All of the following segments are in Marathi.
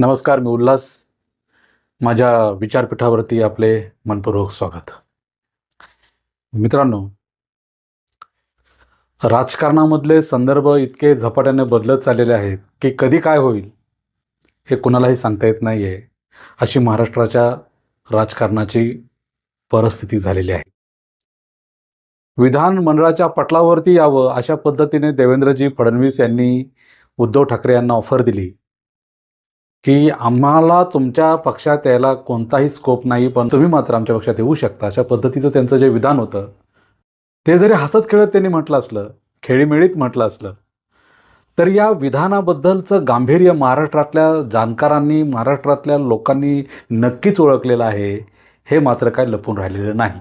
नमस्कार मी उल्हास. माझ्या विचारपीठावरती आपले मनपूर्वक स्वागत. मित्रांनो राजकारणामधले संदर्भ इतके झपाट्याने बदलत चाललेले आहेत की कधी काय होईल हे कुणालाही सांगता येत नाही आहे अशी महाराष्ट्राच्या राजकारणाची परिस्थिती झालेली आहे. विधानमंडळाच्या पटलावरती यावं अशा पद्धतीने देवेंद्रजी फडणवीस यांनी उद्धव ठाकरे यांना ऑफर दिली. की आम्हाला तुमच्या पक्षात यायला कोणताही स्कोप नाही पण तुम्ही मात्र आमच्या पक्षात येऊ शकता. अशा पद्धतीचं त्यांचं जे विधान होतं ते जरी हसत खेळत त्यांनी म्हटलं असलं खेळीमेळीत म्हटलं असलं तर या विधानाबद्दलचं गांभीर्य महाराष्ट्रातल्या जाणकारांनी महाराष्ट्रातल्या लोकांनी नक्कीच ओळखलेलं आहे हे मात्र काय लपून राहिलेलं नाही.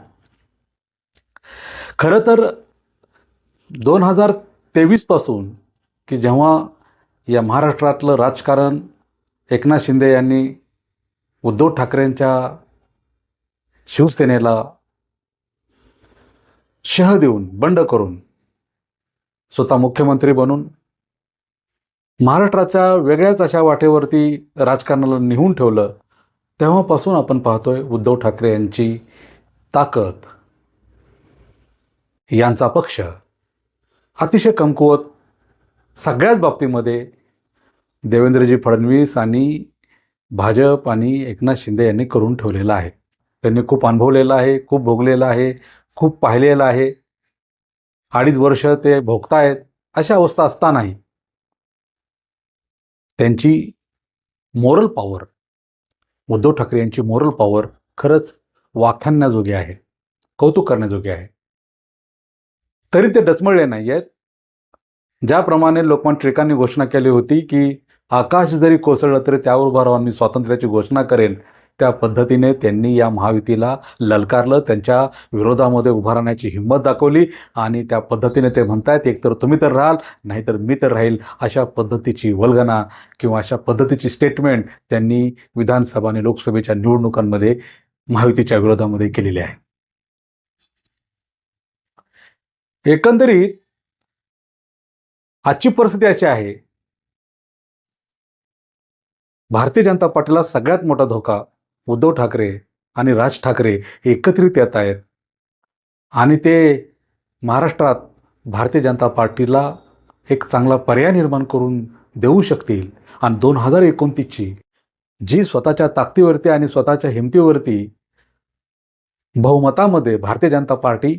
खरं तर दोन हजार तेवीसपासून की जेव्हा या महाराष्ट्रातलं राजकारण एकनाथ शिंदे यांनी उद्धव ठाकरेंच्या शिवसेनेला शह देऊन बंड करून स्वतः मुख्यमंत्री बनून महाराष्ट्राच्या वेगळ्याच अशा वाटेवरती राजकारणाला निहून ठेवलं तेव्हापासून आपण पाहतोय उद्धव ठाकरे यांची ताकद यांचा पक्ष अतिशय कमकुवत सगळ्याच बाबतीमध्ये देवेंद्रजी फडणवीस आणि भाजप आणि एकनाथ शिंदे यांनी करून ठेवलेलं आहे. त्यांनी खूप अनुभवलेलं आहे खूप भोगलेलं आहे खूप पाहिलेलं आहे. अडीच वर्ष ते भोगतायत अशा अवस्था असतानाही त्यांची मोरल पॉवर उद्धव ठाकरे यांची मोरल पॉवर खरंच वाखाणण्याजोगी आहे कौतुक करण्याजोगे आहे. तरी ते डचमळले नाही आहेत ज्याप्रमाणे लोकमान टिळकांनी घोषणा केली होती की आकाश जरी कोसळलं तरी त्यावर उभा राहून मी स्वातंत्र्याची घोषणा करेन. त्या पद्धतीने त्यांनी या महायुतीला ललकारलं त्यांच्या विरोधामध्ये उभा राहण्याची हिंमत दाखवली आणि त्या पद्धतीने ते म्हणतायत एकतर तुम्ही तर राहाल नाहीतर मी तर राहील. अशा पद्धतीची वल्गना किंवा अशा पद्धतीची स्टेटमेंट त्यांनी विधानसभा आणि लोकसभेच्या निवडणुकांमध्ये महायुतीच्या विरोधामध्ये केलेली आहे. एकंदरीत आजची परिस्थिती अशी आहे भारतीय जनता पार्टीला सगळ्यात मोठा धोका उद्धव ठाकरे आणि राज ठाकरे एकत्रित येत आहेत. आणि ते महाराष्ट्रात भारतीय जनता पार्टीला एक चांगला पर्याय निर्माण करून देऊ शकतील. आणि दोन हजार एकोणतीसची जी स्वतःच्या ताकदीवरती आणि स्वतःच्या हिमतीवरती बहुमतामध्ये भारतीय जनता पार्टी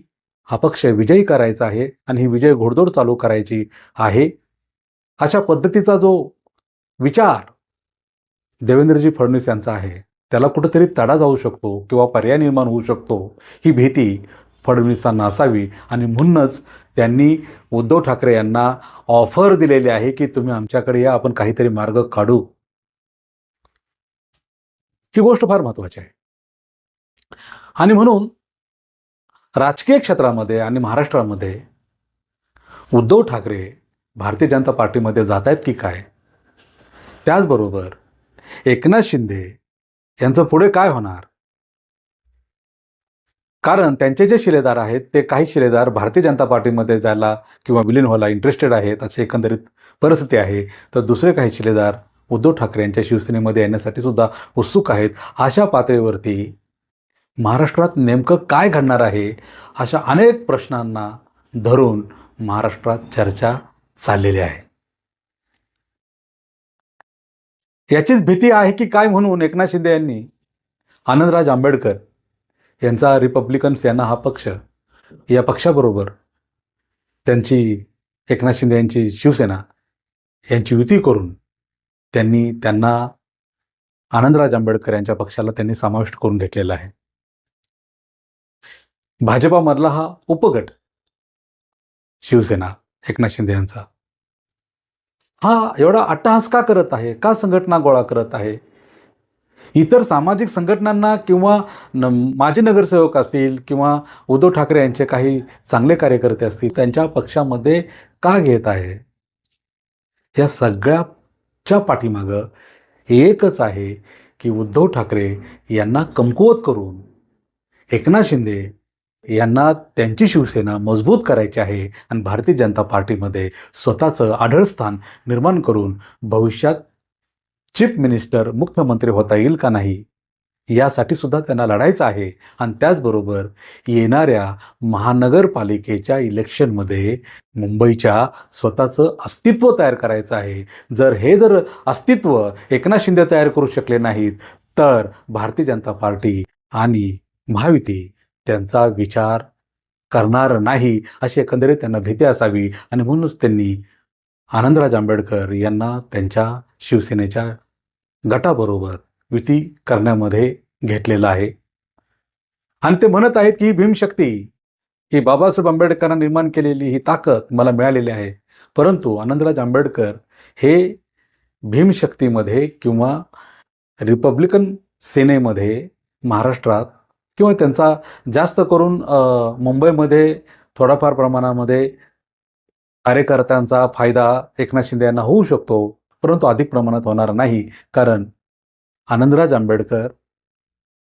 हा पक्ष विजयी करायचा आहे आणि ही विजय घोडदोड चालू करायची आहे अशा पद्धतीचा जो विचार देवेंद्रजी फडणवीस यांचा आहे. त्याला कुठंतरी तडा जाऊ शकतो किंवा पर्याय निर्माण होऊ शकतो. ही भीती फडणवीसांना असावी आणि म्हणूनच त्यांनी उद्धव ठाकरे यांना ऑफर दिलेली आहे की तुम्ही आमच्याकडे या आपण काहीतरी मार्ग काढू. ही गोष्ट फार महत्वाची आहे. आणि म्हणून राजकीय क्षेत्रामध्ये आणि महाराष्ट्रामध्ये उद्धव ठाकरे भारतीय जनता पार्टीमध्ये जात आहेत की काय? त्याचबरोबर एकनाथ शिंदे यांचं पुढे काय होणार? कारण त्यांचे जे शिलेदार आहेत ते काही शिलेदार भारतीय जनता पार्टीमध्ये जायला किंवा विलीन व्हायला इंटरेस्टेड आहेत अशी एकंदरीत परिस्थिती आहे. तर दुसरे काही शिलेदार उद्धव ठाकरे यांच्या शिवसेनेमध्ये येण्यासाठी सुद्धा उत्सुक आहेत. अशा पातळीवरती महाराष्ट्रात नेमकं काय घडणार आहे अशा अनेक प्रश्नांना धरून महाराष्ट्रात चर्चा चाललेली आहे. याचीच भीती आहे की काय म्हणून एकनाथ शिंदे यांनी आनंदराज आंबेडकर यांचा रिपब्लिकन सेना हा पक्ष या पक्षाबरोबर त्यांची एकनाथ शिंदे यांची शिवसेना यांची युती करून त्यांनी त्यांना आनंदराज आंबेडकर यांच्या पक्षाला त्यांनी समाविष्ट करून घेतलेला आहे. भाजपामधला हा उपगट शिवसेना एकनाथ शिंदे यांचा हा एवढा अट्टहास का करत आहे का संघटना गोळा करत आहे? इतर सामाजिक संघटनांना किंवा न माजी नगरसेवक असतील किंवा उद्धव ठाकरे यांचे काही चांगले कार्यकर्ते असतील त्यांच्या पक्षामध्ये का घेत आहे? या सगळ्याच्या पाठीमागं एकच आहे की उद्धव ठाकरे यांना कमकुवत करून एकनाथ शिंदे यांना त्यांची शिवसेना मजबूत करायची आहे आणि भारतीय जनता पार्टीमध्ये स्वतःचं आढळ स्थान निर्माण करून भविष्यात चीफ मिनिस्टर मुख्यमंत्री होता येईल का नाही? यासाठी सुद्धा त्यांना लढायचं आहे. आणि त्याचबरोबर येणाऱ्या महानगरपालिकेच्या इलेक्शनमध्ये मुंबईच्या स्वतःचं अस्तित्व तयार करायचं आहे. जर हे जर अस्तित्व एकनाथ शिंदे तयार करू शकले नाहीत तर भारतीय जनता पार्टी आणि महायुती त्यांचा विचार करणार नाही अशी एकंदरीत त्यांना भीती असावी. आणि म्हणूनच त्यांनी आनंदराज आंबेडकर यांना त्यांच्या शिवसेनेच्या गटाबरोबर युती करण्यामध्ये घेतलेलं आहे. आणि ते म्हणत आहेत की ही भीमशक्ती ही बाबासाहेब आंबेडकरांना निर्माण केलेली ही ताकद मला मिळालेली आहे. परंतु आनंदराज आंबेडकर हे भीमशक्तीमध्ये किंवा रिपब्लिकन सेनेमध्ये महाराष्ट्रात किंवा त्यांचा जास्त करून मुंबईमध्ये थोडाफार प्रमाणामध्ये कार्यकर्त्यांचा फायदा एकनाथ शिंदे यांना होऊ शकतो परंतु अधिक प्रमाणात होणार नाही. कारण आनंदराज आंबेडकर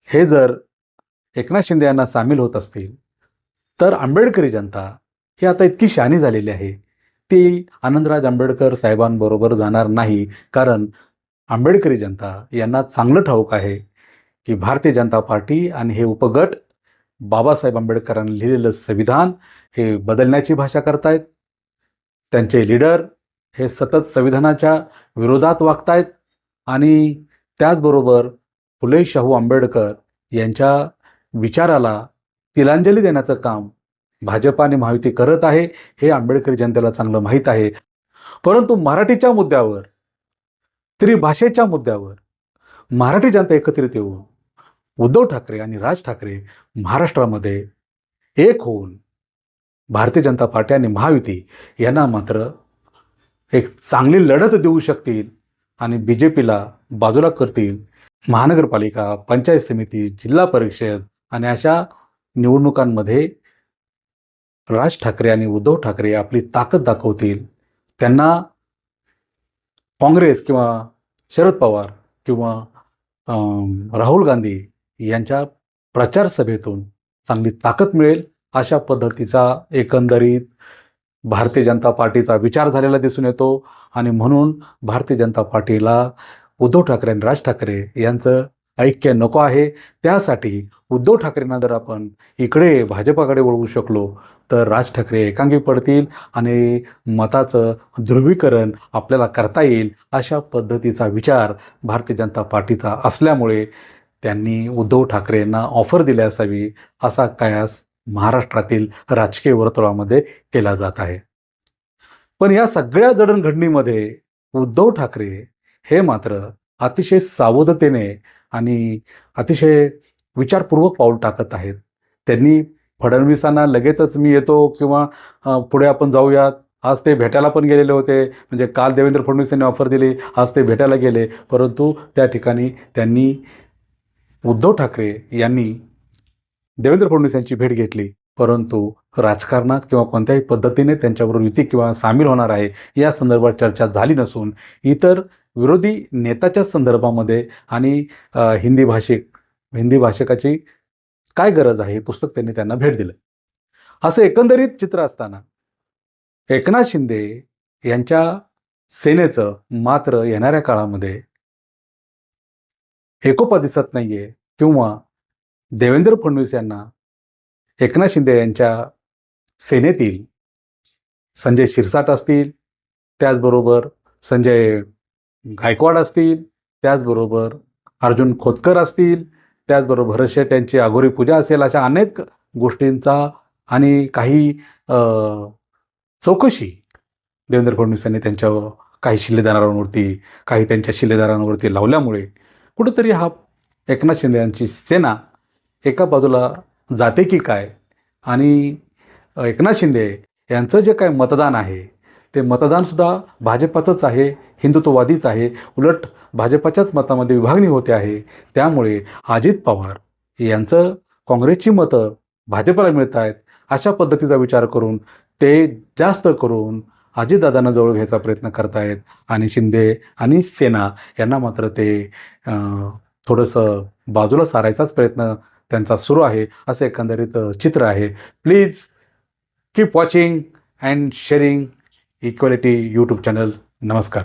हे जर एकनाथ शिंदे यांना सामील होत असतील तर आंबेडकरी जनता ही आता इतकी शहाणी झालेली आहे. ती आनंदराज आंबेडकर साहेबांबरोबर जाणार नाही. कारण आंबेडकरी जनता यांना चांगलं ठाऊक आहे. की भारतीय जनता पार्टी आणि हे उपगट बाबासाहेब आंबेडकरांनी लिहिलेलं संविधान हे बदलण्याची भाषा करतायत. त्यांचे लीडर हे सतत संविधानाच्या विरोधात वागतायत आणि त्याचबरोबर फुले शाहू आंबेडकर यांच्या विचाराला तिलांजली देण्याचं काम भाजप आणि महायुती करत आहे हे आंबेडकरी जनतेला चांगलं माहीत आहे. परंतु मराठीच्या मुद्द्यावर त्रिभाषेच्या मुद्द्यावर मराठी जनता एकत्रित येऊन उद्धव ठाकरे आणि राज ठाकरे महाराष्ट्रामध्ये एक होऊन भारतीय जनता पार्टी आणि महायुती यांना मात्र एक चांगली लढत देऊ शकतील आणि बी जे पीला बाजूला करतील. महानगरपालिका पंचायत समिती जिल्हा परिषद आणि अशा निवडणुकांमध्ये राज ठाकरे आणि उद्धव ठाकरे आपली ताकद दाखवतील. त्यांना काँग्रेस किंवा शरद पवार किंवा राहुल गांधी यांच्या प्रचार सभेतून चांगली ताकद मिळेल अशा पद्धतीचा एकंदरीत भारतीय जनता पार्टीचा विचार झालेला दिसून येतो. आणि म्हणून भारतीय जनता पार्टीला उद्धव ठाकरे आणि राज ठाकरे यांचं ऐक्य नको आहे. त्यासाठी उद्धव ठाकरेंना जर आपण इकडे भाजपाकडे वळवू शकलो तर राज ठाकरे एकांगी पडतील आणि मताचं ध्रुवीकरण आपल्याला करता येईल अशा पद्धतीचा विचार भारतीय जनता पार्टीचा असल्यामुळे त्यांनी उद्धव ठाकरेंना ऑफर दिली असावी असा कयास महाराष्ट्रातील राजकीय वर्तुळामध्ये केला जात आहे. पण या सगळ्या जडणघडणीमध्ये उद्धव ठाकरे हे मात्र अतिशय सावधतेने आणि अतिशय विचारपूर्वक पाऊल टाकत आहेत. त्यांनी फडणवीसांना लगेचच मी येतो किंवा पुढे आपण जाऊयात आज ते भेटायला पण गेलेले होते. म्हणजे काल देवेंद्र फडणवीस यांनी ऑफर दिली आज ते भेटायला गेले. परंतु त्या ठिकाणी त्यांनी उद्धव ठाकरे यांनी देवेंद्र फडणवीस यांची भेट घेतली. परंतु राजकारणात किंवा कोणत्याही पद्धतीने त्यांच्याबरोबर युती किंवा सामील होणार आहे या संदर्भात चर्चा झाली नसून इतर विरोधी नेत्याच्या संदर्भामध्ये आणि हिंदी भाषिक हिंदी भाषिकाची काय गरज आहे हे पुस्तक त्यांनी त्यांना भेट दिलं. असं एकंदरीत चित्र असताना एकनाथ शिंदे यांच्या सेनेचं मात्र येणाऱ्या काळामध्ये एकोपा दिसत नाहीये. किंवा देवेंद्र फडणवीस यांना एकनाथ शिंदे यांच्या सेनेतील संजय शिरसाट असतील त्याचबरोबर संजय गायकवाड असतील त्याचबरोबर अर्जुन खोतकर असतील त्याचबरोबर भरत शेठ यांची अघोरी पूजा असेल अशा अनेक गोष्टींचा आणि काही चौकशी देवेंद्र फडणवीस यांनी त्यांच्या काही शिल्लेदारांवरती काही त्यांच्या शिल्लेदारांवरती लावल्यामुळे कुठंतरी हा एकनाथ शिंदे यांची सेना एका बाजूला जाते की काय? आणि एकनाथ शिंदे यांचं जे काय मतदान आहे ते मतदानसुद्धा भाजपाचंच आहे हिंदुत्ववादीच आहे. उलट भाजपाच्याच मतामध्ये विभागणी होते आहे. त्यामुळे अजित पवार यांचं काँग्रेसची मतं भाजपला मिळत आहेत अशा पद्धतीचा विचार करून ते जास्त करून अजितदादांना जवळ घ्यायचा प्रयत्न करतायत आणि शिंदे आणि सेना यांना मात्र ते थोडंसं बाजूला सारायचाच प्रयत्न त्यांचा सुरू आहे असं एकंदरीत चित्र आहे. Please keep watching and sharing equality YouTube channel नमस्कार.